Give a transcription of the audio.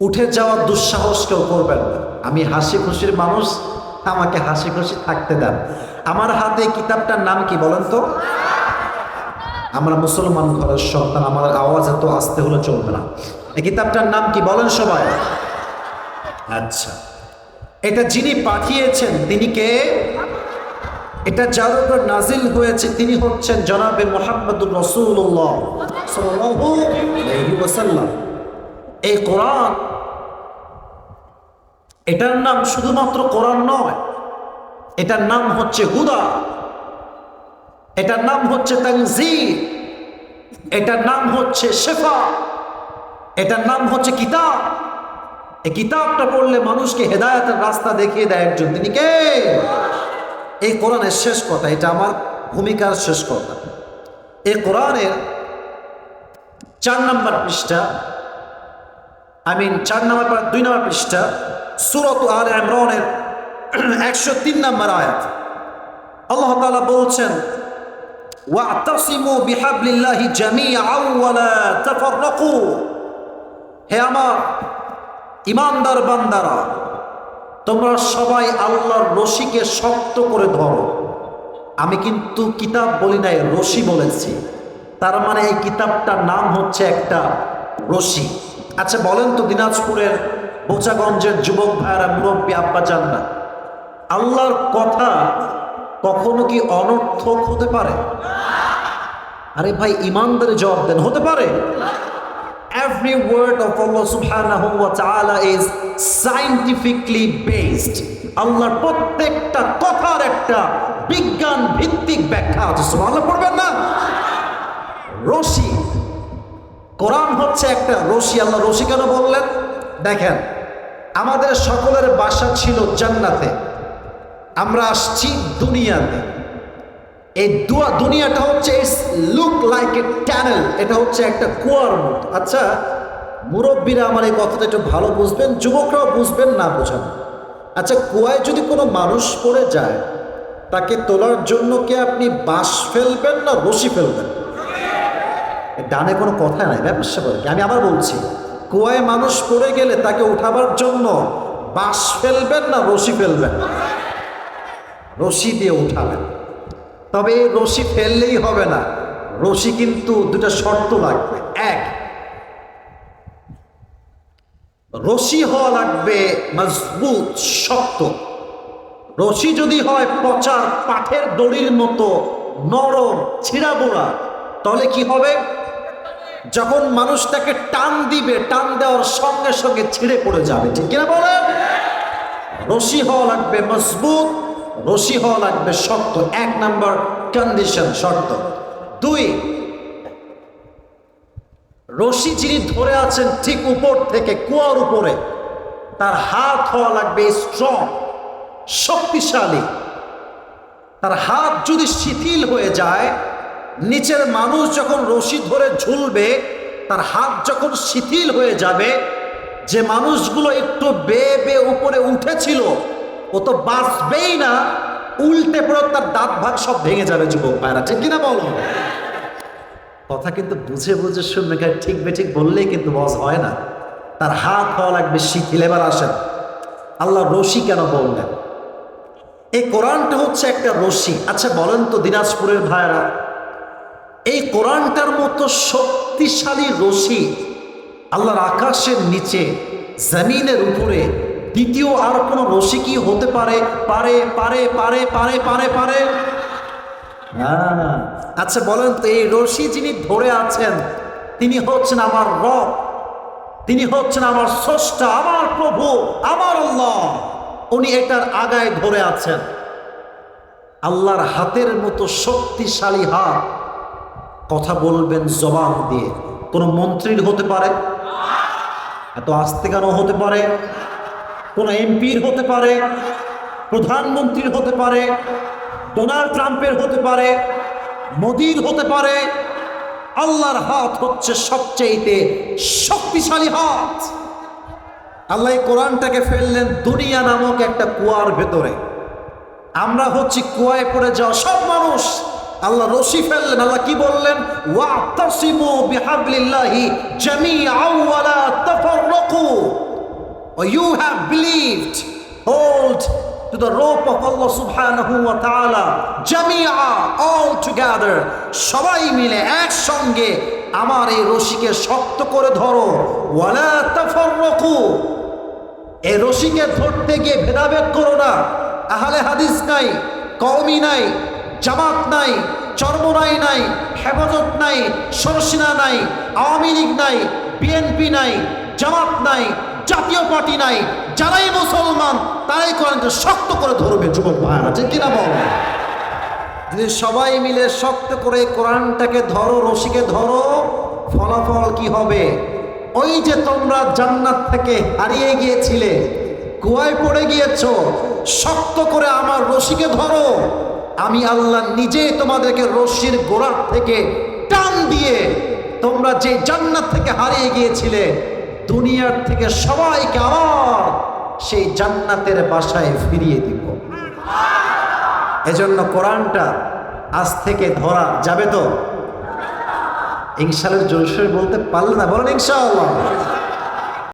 উঠে যাওয়ার দুঃসাহস কেউ করবেন না। আমি হাসি খুশির মানুষ, আমাকে হাসি খুশি থাকতে দেন। আমার হাতে কিতাবটার নাম কি বলেন তো? আমরা মুসলমান ঘরের সন্তান আমাদের আওয়াজ এত আসতে হলে চলবে না। এই কিতাবটার নাম কি বলেন সবাই? আচ্ছা। এটা যিনি পাঠিয়েছেন, তিনি কে? এটা যার উপর নাজিল হয়েছে, তিনি হচ্ছেন জনাবে মোহাম্মদুর রসুল্লাহ এই কোরআন এটার নাম শুধুমাত্র কোরআন নয়, এটার নাম হচ্ছে হুদা, এটার নাম হচ্ছে তানজিল, এটার নাম হচ্ছে শেফা, এটার নাম হচ্ছে কিতাব। এই কিতাবটা পড়লে মানুষকে হেদায়তের রাস্তা দেখিয়ে দেয় একজন। তিনি কে? এই কোরআনের শেষ কথা, এটা আমার ভূমিকার শেষ কথা। এই কোরআনের চার নম্বর পৃষ্ঠা, আই মিন চার নম্বর দুই নম্বর পৃষ্ঠা সুরত আল ইমরানের একশো তিন নম্বর আয়াত। আল্লাহ তাআলা বলছেন, ওয়াতাসিমু বিহাবলিল্লাহি জামিআন ওয়া তাফাররাকু। হে আমার ইমানদার বান্দারা, তোমরা সবাই আল্লাহর রশিকে শক্ত করে ধরো। আমি কিন্তু কিতাব বলি নাই, রশি বলেছি। তার মানে এই কিতাবটার নাম হচ্ছে একটা রশি। আচ্ছা বলেন তো দিনাজপুরের বোচাগঞ্জের যুবক ভাইয়েরা, মুরব্বী আব্বা চান না। আল্লাহর কথা কখনো কি অনর্থক হতে পারে? আরে ভাই, ইমানদারে জবাব দেন, হতে পারে। Every word of Allah subhanahu wa ta'ala is scientifically based আল্লাহর প্রত্যেকটা কথার একটা বিজ্ঞান ভিত্তিক ব্যাখ্যা আছে। সুবহানাল্লাহ, পড়বেন না? রশি। কোরআন হচ্ছে একটা রশি। আল্লাহ রশি কেন বললেন? দেখেন আমাদের সকলের বাসা ছিল জান্নাতে। আমরা আসছি দুনিয়াতে। এই দুয়া, দুনিয়াটা হচ্ছে লুক লাইক এ ট্যানেল এটা হচ্ছে একটা কুয়ার মতো। আচ্ছা মুরব্বীরা আমার এই কথাটা একটু ভালো বুঝবেন, যুবকরাও বুঝবেন, না বোঝান। আচ্ছা কুয়ায় যদি কোনো মানুষ পড়ে যায়, তাকে তোলার জন্য কি আপনি বাঁশ ফেলবেন না রশি ফেলবেন? ডানে কোনো কথা নাই ব্যবসা করে? আমি আবার বলছি কুয়ায় মানুষ পড়ে গেলে তাকে উঠাবার জন্য বাঁশ ফেলবেন না, রশি ফেলবেন রশি দিয়ে উঠাবেন। তবে এই রশি ফেললেই হবে না। রশি কিন্তু দুটা শর্ত লাগবে। এক, রশি হওয়া লাগবে মজবুত, শক্ত। রশি যদি হয় পচার পাঠের দড়ির মতো নরম, ছিঁড়া বোড়া, তাহলে কি হবে? যখন মানুষটাকে টান দিবে, টান দেওয়ার সঙ্গে সঙ্গে ছিঁড়ে পড়ে যাবে, ঠিক কিনা বলেন? রশি হওয়া লাগবে মজবুত, রশি হওয়া লাগবে শক্ত। এক নাম্বার কন্ডিশন শর্ত। দুই, রশি যিনি ধরে আছেন ঠিক উপর থেকে, কুয়ার উপরে, তার হাত হওয়া লাগবে স্ট্রং শক্তিশালী। তার হাত যদি শিথিল হয়ে যায় নিচের মানুষ যখন রশি ধরে ঝুলবে, তার হাত যখন শিথিল হয়ে যাবে, যে মানুষগুলো একটু বেয়ে বেয়ে উপরে উঠেছিল, ও তো বাঁচবেই না, উল্টে পড়ে তার দাঁত ভাগ সব ভেঙে যাবে, যুবক ভাইরা। ঠিক কিনা বলো? কথা কিন্তু বুঝে বুঝে শুনবে ঠিক বেঠিক বললেই কিন্তু বস হয় না। তার হাত হওয়া লাগবে শিথিল। এবার আসেন, আল্লাহ রশি কেন বললেন? এই কোরআনটা হচ্ছে একটা রশি। আচ্ছা বলেন তো দিনাজপুরের ভাইরা এই কোরআনটার মতো শক্তিশালী রশি আল্লাহর আকাশের নিচে, জমিনের উপরে, দ্বিতীয় আর কোনো রশি কি হতে পারে? পারে পারে পারে পারে পারে পারে। আচ্ছা বলেন তো, এই রশি যিনি ধরে আছেন, তিনি হচ্ছেন আমার রব, তিনি হচ্ছেন আমার স্রষ্টা, আমার প্রভু, আমার আল্লাহ। উনি এটার আগায় ধরে আছেন। আল্লাহর হাতের মতো শক্তিশালী হাত কথা বলবেন জবান দিয়ে। কোনো মন্ত্রীর হতে পারে, এত আস্তে কেন হতে পারে, কোনো এমপির হতে পারে, প্রধানমন্ত্রীর হতে পারে, ডোনাল্ড ট্রাম্পের হতে পারে, মোদির হতে পারে, আল্লাহর হাত হচ্ছে সবচেয়েতে শক্তিশালী হাত। আল্লাহ কোরআনটাকে ফেললেন দুনিয়া নামক একটা কুয়ার ভেতরে। আমরা হচ্ছি কুয়ায় পড়ে যাওয়া সব মানুষ। আল্লাহ রশি ফেললেন আল্লাহ কি বললেন? believed, hold to the rope of Allah subhanahu wa ta'ala, Jamia all together, সবাই মিলে একসঙ্গে আমার এই রশিকে শক্ত করে ধরো। ওয়ালা তাফাররাকু। এই রশিকে ধরতে গিয়ে ভেদাভেদ করো না। আহলে হাদিস নাই কওমি নাই জামাত নাই, চর্মনাই নাই, হেফাজত নাই, সরসিনা নাই, আওয়ামী লীগ নাই, বিএনপি নাই, জামাত নাই, জাতীয় পার্টি নাই, যারাই মুসলমান, তারাই কোরআনকে শক্ত করে ধরবে, যুবক ভাইরা আছে কিনা বল? যদি সবাই মিলে শক্ত করে কোরআনটাকে ধরো, রশিকে ধরো, ফলাফল কি হবে? ওই যে তোমরা জান্নাত থেকে হারিয়ে গিয়েছিলে, কুয়ায় পড়ে গিয়েছ, শক্ত করে আমার রশিকে ধরো। আমি আল্লাহ নিজে তোমাদেরকে রশির গোড়ার থেকে টান দিয়ে তোমরা যে জান্নাত থেকে হারিয়ে গিয়েছিলে, দুনিয়ার থেকে সবাইকে আবার সেই জান্নাতের বাসায় ফিরিয়ে দিব। এজন্য কোরআনটা আজ থেকে ধরা যাবে তো? ইনশাল্লাহ জোরসোর বলতে পারলে না, বলেন ইনশাআল্লাহ।